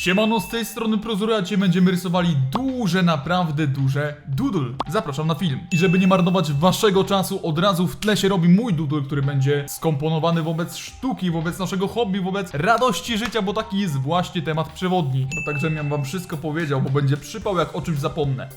Siemano, z tej strony Prozury, dzisiaj będziemy rysowali duże, naprawdę duże doodle. Zapraszam na film. I żeby nie marnować waszego czasu, od razu w tle się robi mój doodle, który będzie skomponowany wobec sztuki, wobec naszego hobby, wobec radości życia, bo taki jest właśnie temat przewodni. No także miałem wam wszystko powiedział, bo będzie przypał jak o czymś zapomnę.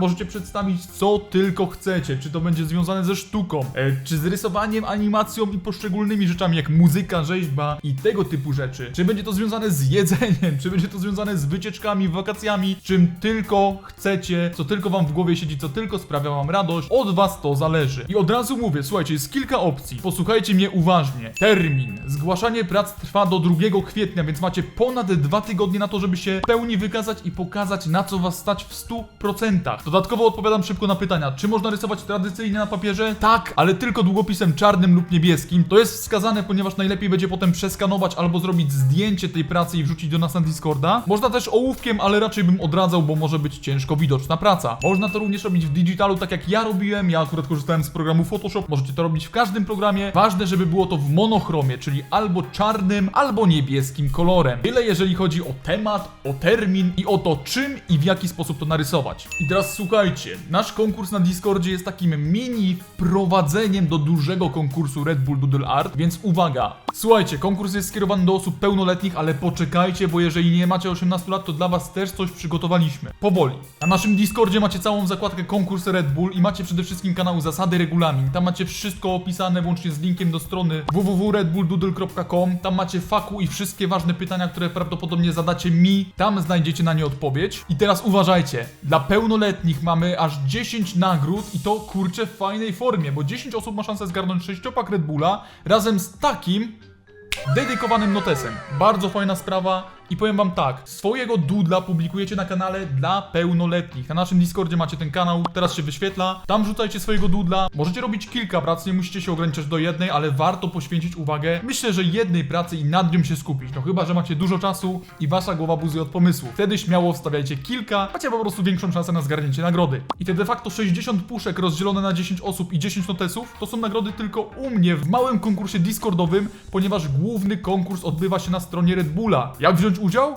Możecie przedstawić co tylko chcecie, czy to będzie związane ze sztuką, e, czy z rysowaniem, animacją i poszczególnymi rzeczami jak muzyka, rzeźba i tego typu rzeczy. Czy będzie to związane z jedzeniem, czy będzie to związane z wycieczkami, wakacjami, czym tylko chcecie, co tylko wam w głowie siedzi, co tylko sprawia wam radość, od was to zależy. I od razu mówię, słuchajcie, jest kilka opcji. Posłuchajcie mnie uważnie. Termin. Zgłaszanie prac trwa do 2 kwietnia, więc macie ponad dwa tygodnie na to, żeby się w pełni wykazać i pokazać na co was stać w 100%. Dodatkowo odpowiadam szybko na pytania, czy można rysować tradycyjnie na papierze? Tak, ale tylko długopisem czarnym lub niebieskim. To jest wskazane, ponieważ najlepiej będzie potem przeskanować albo zrobić zdjęcie tej pracy i wrzucić do nas na Discorda. Można też ołówkiem, ale raczej bym odradzał, bo może być ciężko widoczna praca. Można to również robić w digitalu, tak jak ja robiłem. Ja akurat korzystałem z programu Photoshop. Możecie to robić w każdym programie. Ważne, żeby było to w monochromie, czyli albo czarnym, albo niebieskim kolorem. Tyle jeżeli chodzi o temat, o termin i o to czym i w jaki sposób to narysować. I teraz słuchajcie, nasz konkurs na Discordzie jest takim mini wprowadzeniem do dużego konkursu Red Bull Doodle Art, więc uwaga. Słuchajcie, konkurs jest skierowany do osób pełnoletnich, ale poczekajcie, bo jeżeli nie macie 18 lat, to dla was też coś przygotowaliśmy. Powoli. Na naszym Discordzie macie całą zakładkę konkurs Red Bull i macie przede wszystkim kanał Zasady Regulamin. Tam macie wszystko opisane włącznie z linkiem do strony www.redbulldoodle.com. Tam macie faku i wszystkie ważne pytania, które prawdopodobnie zadacie mi. Tam znajdziecie na nie odpowiedź. I teraz uważajcie, dla pełnoletnich mamy aż 10 nagród i to kurczę w fajnej formie, bo 10 osób ma szansę zgarnąć 6 Red Bulla razem z takim dedykowanym notesem. Bardzo fajna sprawa. I powiem wam tak, swojego dudla publikujecie na kanale dla pełnoletnich. Na naszym Discordzie macie ten kanał, teraz się wyświetla. Tam rzucajcie swojego dudla. Możecie robić kilka prac, nie musicie się ograniczać do jednej, ale warto poświęcić uwagę. Myślę, że jednej pracy i nad nią się skupić. No chyba, że macie dużo czasu i wasza głowa buzuje od pomysłu. Wtedy śmiało wstawiajcie kilka, macie po prostu większą szansę na zgarnięcie nagrody. I te de facto 60 puszek rozdzielone na 10 osób i 10 notesów, to są nagrody tylko u mnie w małym konkursie Discordowym, ponieważ główny konkurs odbywa się na stronie Red Bulla. Jak wziąć udział?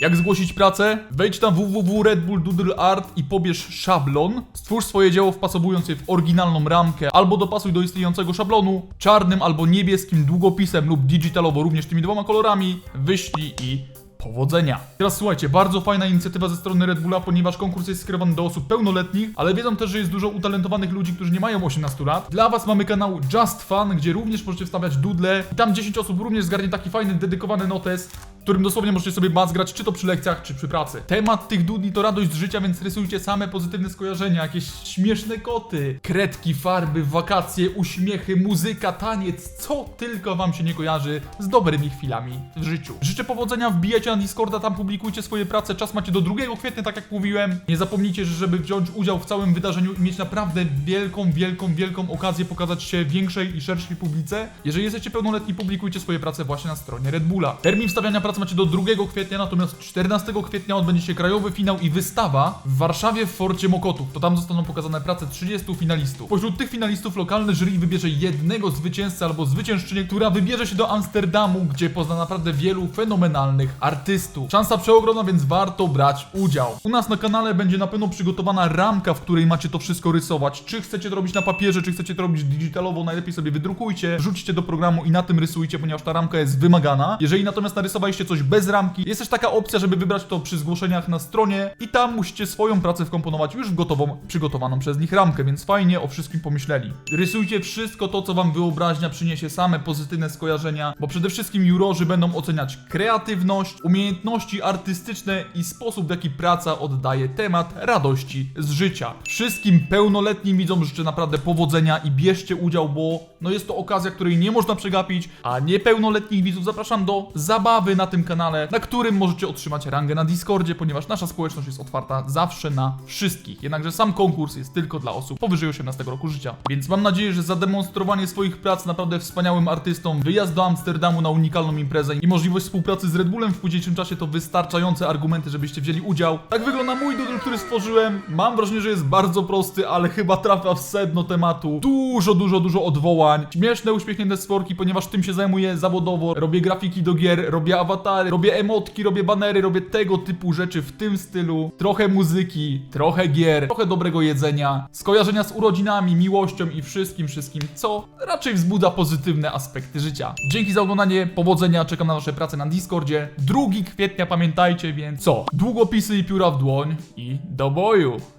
Jak zgłosić pracę? Wejdź na www.redbulldoodleart i pobierz szablon. Stwórz swoje dzieło wpasowując je w oryginalną ramkę albo dopasuj do istniejącego szablonu czarnym albo niebieskim długopisem lub digitalowo również tymi dwoma kolorami. Wyślij i Powodzenia! Teraz słuchajcie, bardzo fajna inicjatywa ze strony Red Bulla, ponieważ konkurs jest skierowany do osób pełnoletnich, ale wiedzą też, że jest dużo utalentowanych ludzi, którzy nie mają 18 lat. Dla was mamy kanał Just Fun, gdzie również możecie wstawiać doodle i tam 10 osób również zgarnie taki fajny, dedykowany notes, którym dosłownie możecie sobie mazgrać, czy to przy lekcjach, czy przy pracy. Temat tych dudni to radość z życia, więc rysujcie same pozytywne skojarzenia, jakieś śmieszne koty, kredki, farby, wakacje, uśmiechy, muzyka, taniec, co tylko wam się nie kojarzy z dobrymi chwilami w życiu. Życzę powodzenia, wbijajcie na Discorda, tam publikujcie swoje prace, czas macie do 2 kwietnia, tak jak mówiłem. Nie zapomnijcie, że żeby wziąć udział w całym wydarzeniu i mieć naprawdę wielką, wielką, wielką okazję pokazać się większej i szerszej publice, jeżeli jesteście pełnoletni, publikujcie swoje prace właśnie na stronie Red Bulla. Termin wstawiania macie do 2 kwietnia, natomiast 14 kwietnia odbędzie się krajowy finał i wystawa w Warszawie w Forcie Mokotów. To tam zostaną pokazane prace 30 finalistów. Pośród tych finalistów lokalny jury wybierze jednego zwycięzcę albo zwyciężczynię, która wybierze się do Amsterdamu, gdzie pozna naprawdę wielu fenomenalnych artystów. Szansa przeogromna, więc warto brać udział. U nas na kanale będzie na pewno przygotowana ramka, w której macie to wszystko rysować. Czy chcecie to robić na papierze, czy chcecie to robić digitalowo, najlepiej sobie wydrukujcie, wrzućcie do programu i na tym rysujcie, ponieważ ta ramka jest wymagana. Jeżeli natomiast narysowaliście coś bez ramki, jest też taka opcja, żeby wybrać to przy zgłoszeniach na stronie i tam musicie swoją pracę wkomponować już w gotową, przygotowaną przez nich ramkę, więc fajnie o wszystkim pomyśleli. Rysujcie wszystko to, co wam wyobraźnia przyniesie, same pozytywne skojarzenia, bo przede wszystkim jurorzy będą oceniać kreatywność, umiejętności artystyczne i sposób, w jaki praca oddaje temat radości z życia. Wszystkim pełnoletnim widzom życzę naprawdę powodzenia i bierzcie udział, bo no jest to okazja, której nie można przegapić, a niepełnoletnich widzów zapraszam do zabawy na tym kanale, na którym możecie otrzymać rangę na Discordzie, ponieważ nasza społeczność jest otwarta zawsze na wszystkich. Jednakże sam konkurs jest tylko dla osób powyżej 18 roku życia. Więc mam nadzieję, że zademonstrowanie swoich prac naprawdę wspaniałym artystom, wyjazd do Amsterdamu na unikalną imprezę i możliwość współpracy z Red Bullem w późniejszym czasie to wystarczające argumenty, żebyście wzięli udział. Tak wygląda mój doodle, który stworzyłem. Mam wrażenie, że jest bardzo prosty, ale chyba trafia w sedno tematu. Dużo, dużo, dużo odwołań. śmieszne, uśmiechnięte stworki, ponieważ tym się zajmuję zawodowo. Robię grafiki do gier, robię awatary, robię emotki, robię banery, robię tego typu rzeczy w tym stylu. Trochę muzyki, trochę gier, trochę dobrego jedzenia, skojarzenia z urodzinami, miłością i wszystkim, wszystkim, co raczej wzbudza pozytywne aspekty życia. Dzięki za oglądanie, powodzenia, czekam na wasze prace na Discordzie. 2 kwietnia pamiętajcie, więc co? Długopisy i pióra w dłoń i do boju!